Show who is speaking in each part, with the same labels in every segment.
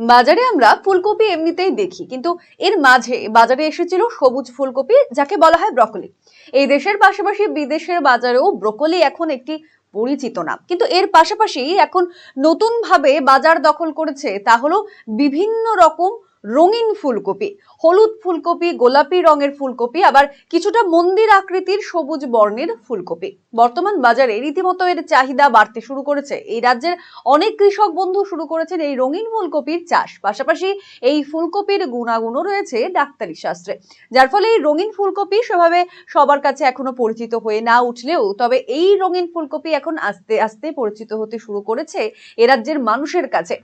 Speaker 1: বাজারে আমরা ফুলকপি এমনিতেই দেখি, কিন্তু এর মাঝে বাজারে এসেছিল সবুজ ফুলকপি, যাকে বলা হয় ব্রকলি। এই দেশের পাশাপাশি বিদেশের বাজারেও ব্রকলি এখন একটি পরিচিত নাম। কিন্তু এর পাশাপাশি এখন নতুনভাবে বাজার দখল করেছে, তা হলো বিভিন্ন রকম রঙিন ফুলকপি, হলুদ ফুলকপি, গোলাপি রঙের ফুলকপি, আবার কিছুটা মন্দির আকৃতির সবুজ বর্ণের ফুলকপি। বর্তমান বাজারে রীতিমতো এর চাহিদা বাড়তে শুরু করেছে। এই রাজ্যের অনেক কৃষক বন্ধু শুরু করেছেন এই রঙিন ফুলকপির চাষ। পাশাপাশি এই ফুলকপির গুণাগুণও রয়েছে ডাক্তারি শাস্ত্রে। যার ফলে এই রঙিন ফুলকপি সেভাবে সবার কাছে এখনও পরিচিত হয়ে না উঠলেও, তবে এই রঙিন ফুলকপি এখন আস্তে আস্তে পরিচিত হতে শুরু করেছে এ রাজ্যের মানুষের কাছে।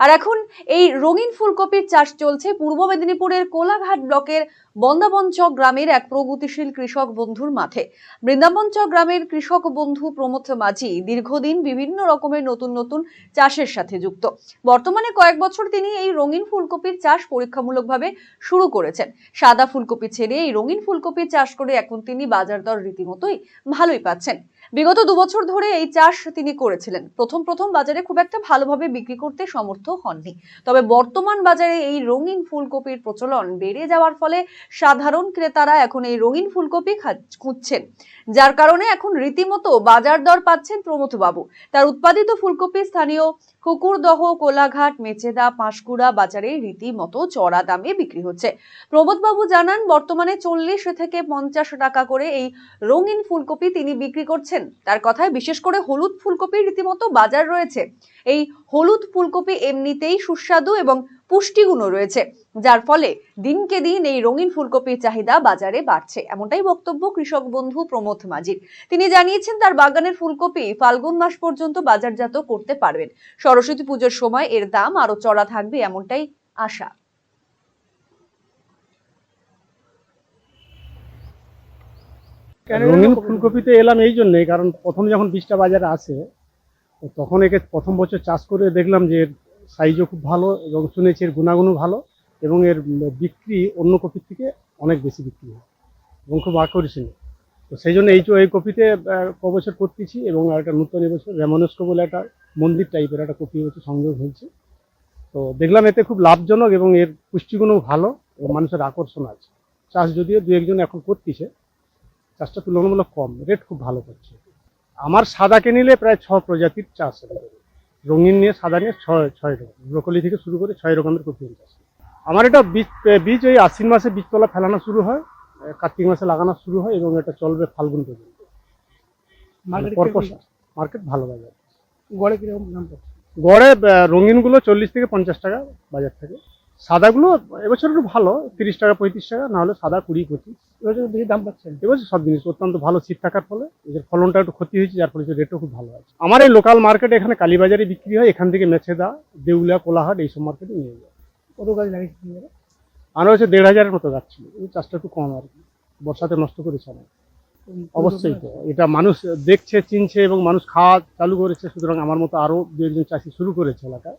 Speaker 1: আর এখন এই রঙিন ফুলকপির চাষ চলছে। পূর্ব মেদিনীপুরের কোলাঘাট ব্লকের বন্দাবঞ্চক গ্রামের এক প্রগতিশীল কৃষক বন্ধুর মাঠে। বৃন্দাবঞ্চক গ্রামের কৃষক বন্ধু প্রমথ মাঝি দীর্ঘদিন বিভিন্ন রকমের নতুন নতুন চাষের সাথে যুক্ত। বর্তমানে কয়েক বছর তিনি এই রঙিন ফুলকপির চাষ পরীক্ষামূলকভাবে শুরু করেছেন। সাদা ফুলকপি ছেড়ে এই রঙিন ফুলকপির চাষ করে এখন তিনি বাজার দর রীতিমতোই ভালোই পাচ্ছেন। বিগত দুবছর ধরে এই চাষ তিনি করেছিলেন। প্রথম প্রথম বাজারে খুব একটা ভালোভাবে বিক্রি করতে সমর্থ হননি। তবে বর্তমান বাজারে এই রঙিন ফুলকপির প্রচলন বেড়ে যাওয়ার ফলে সাধারণ ক্রেতারা এখন এই রঙিন ফুলকপি খুঁজছেন। যার কারণে এখন রীতিমতো বাজার দর পাচ্ছেন প্রমথ বাবু তার উৎপাদিত ফুলকপি স্থানীয় কুকুরদহ, কোলাঘাট, মেচেদা, পাঁশকুড়া বাজারে রীতিমতো চড়া দামে বিক্রি হচ্ছে। প্রমোদ বাবু জানান, বর্তমানে চল্লিশ থেকে পঞ্চাশ টাকা করে এই রঙিন ফুলকপি তিনি বিক্রি করছেন। তার কথায় বিশেষ করে হলুদ ফুলকপির রীতিমতো বাজার রয়েছে। এই হলুদ ফুলকপি এমনিতেই সুস্বাদু এবং পুষ্টিগুণও রয়েছে, যার ফলে দিনকে দিন এই রঙিন ফুলকপির চাহিদা বাজারে বাড়ছে, এমনটাই বক্তব্য কৃষক বন্ধু প্রমোদ মাঝির তিনি জানিয়েছেন, তার বাগানের ফুলকপি ফাল্গুন মাস পর্যন্ত বাজারজাত করতে পারবেন। সরস্বতী পুজোর সময় এর দাম আরও চড়া থাকবে, এমনটাই আশা।
Speaker 2: রঙিন ফুলকপিতে এলাম এই জন্যই কারণ প্রথম যখন বীজটা বাজারে আসে তখন একে প্রথম বছর চাষ করে দেখলাম যে এর সাইজও খুব ভালো এবং শুনেছি এর গুণাগুণও ভালো এবং এর বিক্রি অন্য কপির থেকে অনেক বেশি বিক্রি হয় এবং খুব আকর্ষণীয়। তো সেই জন্য এই এই কপিতে আহ, ক বছর করতেছি এবং আর একটা নূতন এবছর রেমনস্কো বলে একটা মন্দির টাইপের একটা কপি হচ্ছে সংযোগ হয়েছে। তো দেখলাম এতে খুব লাভজনক এবং এর পুষ্টিগুণও ভালো এবং মানুষের আকর্ষণ আছে। চাষ যদিও দু একজন এখন করতেছে চাষটা তুলনামূলক কম রেট খুব ভালো করছে। আমার সাদাকে নিলে প্রায় ছ প্রজাতির চাষ। রঙিন নিয়ে সাদা নিয়ে ছয় ছয় রকম। ব্রকলি থেকে শুরু করে ছয় রকমের কপি চাষ আমার এটা বীজ বীজ ওই আশ্বিন মাসে বীজতলা ফেলানো শুরু হয় কার্তিক মাসে লাগানো শুরু হয় এবং এটা চলবে ফাল্গুন পর্যন্ত। পরপর মার্কেট ভালো বাজার।
Speaker 3: গড়ে কীরকম দাম
Speaker 2: গড়ে রঙিনগুলো চল্লিশ থেকে পঞ্চাশ টাকা বাজার থেকে। সাদাগুলো এবছর একটু ভালো তিরিশ টাকা পঁয়ত্রিশ টাকা না হলে সাদা কুড়ি পঁচিশ
Speaker 3: এবছর বেশি দাম পাচ্ছেন।
Speaker 2: এবছর সব জিনিস অত্যন্ত ভালো শীত থাকার ফলে। এদের ফলনটা একটু ক্ষতি হয়েছে যার ফলে রেটও খুব ভালো আছে। আমার এই লোকাল মার্কেটে এখানে কালীবাজারে বিক্রি হয় এখান থেকে মেছেদা দেউলিয়া কোলাহাট এইসব মার্কেটে নিয়ে যায়।
Speaker 3: কত গাছ এবারে?
Speaker 2: আমার হচ্ছে দেড় হাজারের মতো গাছ ছিল। এই চাষটা একটু কম আর কি। বর্ষাতে নষ্ট করেছে আমার অবশ্যই তো। এটা মানুষ দেখছে চিনছে এবং মানুষ খাওয়া চালু করেছে। সুতরাং আমার মতো আরও দু একজন চাষি শুরু করেছে এলাকায়।